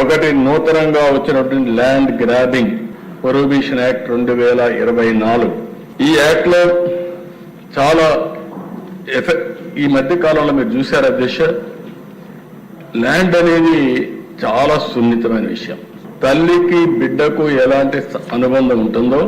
ఒకటి నూతనంగా వచ్చినటువంటి ల్యాండ్ గ్రాబింగ్ ప్రొహిబిషన్ యాక్ట్ రెండు వేల ఇరవై నాలుగు. ఈ యాక్ట్లో చాలా ఎఫెక్ట్ ఈ మధ్య కాలంలో మీరు చూశారు అధ్యక్ష ల్యాండ్ అనేది చాలా సున్నితమైన విషయం. తల్లికి బిడ్డకు ఎలాంటి అనుబంధం ఉంటుందో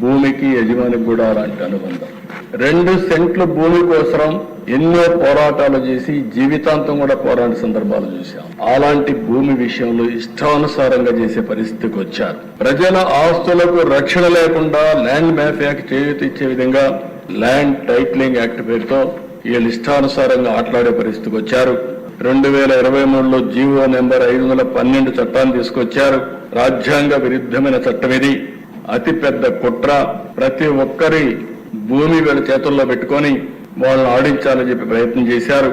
భూమికి యజమానికి కూడా అలాంటి అనుబంధం. రెండు సెంట్ల భూమి కోసం ఎన్నో పోరాటాలు చేసి జీవితాంతం కూడా పోరాడే సందర్భాలు చూశాం. అలాంటి భూమి విషయంలో ఇష్టానుసారంగా చేసే పరిస్థితికి వచ్చారు. ప్రజల ఆస్తులకు రక్షణ లేకుండా ల్యాండ్ మ్యాఫియాకి చేయూత ఇచ్చే విధంగా ల్యాండ్ టైటిలింగ్ యాక్ట్ పేరుతో వీళ్ళు ఇష్టానుసారంగా ఆటలాడే పరిస్థితికి వచ్చారు. రెండు వేల ఇరవై మూడులో జీవో నెంబర్ ఐదు వందల పన్నెండు చట్టాన్ని తీసుకొచ్చారు. రాజ్యాంగ విరుద్ధమైన చట్టం ఇది. అతి పెద్ద కుట్ర. ప్రతి ఒక్కరి భూమి వీళ్ళ చేతుల్లో పెట్టుకొని వాళ్ళని ఆడించాలని చెప్పి ప్రయత్నం చేశారు.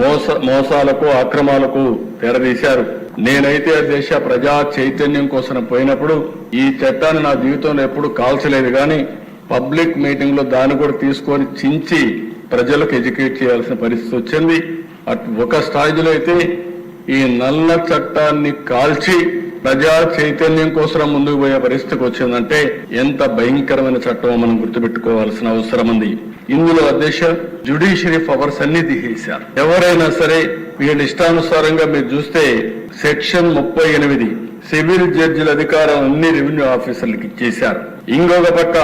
మోస మోసాలకు అక్రమాలకు తెరదీశారు. నేనైతే దేశ ప్రజా చైతన్యం కోసం పోయినప్పుడు ఈ చట్టాన్ని నా జీవితంలో ఎప్పుడు కాల్చలేదు కానీ పబ్లిక్ మీటింగ్లో దాన్ని కూడా తీసుకొని చించి ప్రజలకు ఎడ్యుకేట్ చేయాల్సిన పరిస్థితి వచ్చింది. అట్ ఒక స్థాయిలో అయితే ఈ నల్ల చట్టాన్ని కాల్చి ప్రజా చైతన్యం కోసం ముందుకు పోయే పరిస్థితికి వచ్చిందంటే ఎంత భయంకరమైన చట్టం మనం గుర్తుపెట్టుకోవాల్సిన అవసరం ఉంది. ఇందులో అధ్యక్ష జ్యుడిషియరీ పవర్స్ అన్ని తీసేశారు ఎవరైనా సరే వీళ్ళ ఇష్టానుసారంగా మీరు చూస్తే సెక్షన్ ముప్పై ఎనిమిది సివిల్ జడ్జిల అధికారం అన్ని రెవెన్యూ ఆఫీసర్లకు ఇచ్చేశారు. ఇంకొక పక్క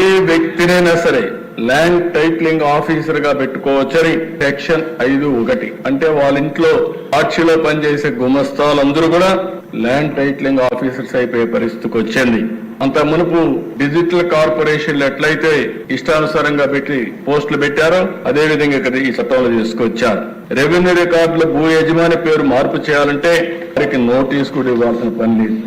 ఏ వ్యక్తినైనా సరే ల్యాండ్ టైటిలింగ్ ఆఫీసర్గా పెట్టుకోవచ్చని సెక్షన్ ఐదు ఒకటి. అంటే వాళ్ళ ఇంట్లో సాక్షిలో పనిచేసే గుమస్తాలందరూ కూడా ల్యాండ్ టైటిలింగ్ ఆఫీసర్స్ అయిపోయే పరిస్థితికి వచ్చింది. అంత మునుపు డిజిటల్ కార్పొరేషన్లు ఎట్లయితే ఇష్టానుసారంగా పెట్టి పోస్టులు పెట్టారో అదే విధంగా ఇక్కడ ఈ చట్టంలో తీసుకొచ్చారు. రెవెన్యూ రికార్డుల భూ యజమాని పేరు మార్పు చేయాలంటే వారికి నోటీస్ కూడా ఇవ్వాల్సిన పని లేదు.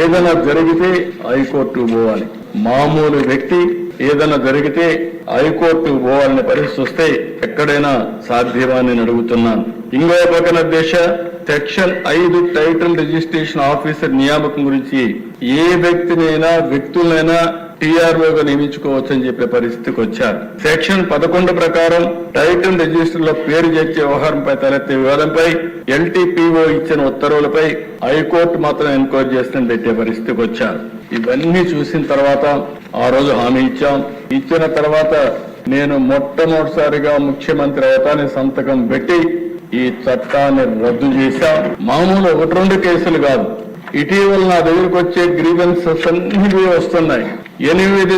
ఏదైనా జరిగితే హైకోర్టు పోవాలి. మామూలు వ్యక్తి ఏదైనా జరిగితే హైకోర్టు పోవాలనే పరిస్థితి వస్తే ఎక్కడైనా సాధ్యమా నేను అడుగుతున్నాను. ఇంకో పక్కన దేశ సెక్షన్ ఐదు టైటిల్ రిజిస్ట్రేషన్ ఆఫీసర్ నియామకం గురించి ఏ వ్యక్తినైనా వ్యక్తులైనా టీఆర్ఓగా నియమించుకోవచ్చని చెప్పే పరిస్థితికి వచ్చారు. సెక్షన్ పదకొండు ప్రకారం టైటిల్ రిజిస్టర్లో పేరు చేర్చే వ్యవహారంపై తలెత్తే వివాదంపై ఎల్టీపీఓ ఇచ్చిన ఉత్తర్వులపై హైకోర్టు మాత్రం ఎంక్వైరీ చేస్తుందని పెట్టే పరిస్థితికి వచ్చారు. ఇవన్నీ చూసిన తర్వాత ఆ రోజు హామీ ఇచ్చాం. ఇచ్చిన తర్వాత నేను మొట్టమొదటిసారిగా ముఖ్యమంత్రి అవుతాని సంతకం పెట్టి ఈ చట్టాన్ని రద్దు చేశాం. మామూలు ఒకటి రెండు కేసులు కాదు. ఇటీవల నా దగ్గరకు వచ్చే గ్రీవెన్సెస్ అన్ని వస్తున్నాయి. ఎనిమిది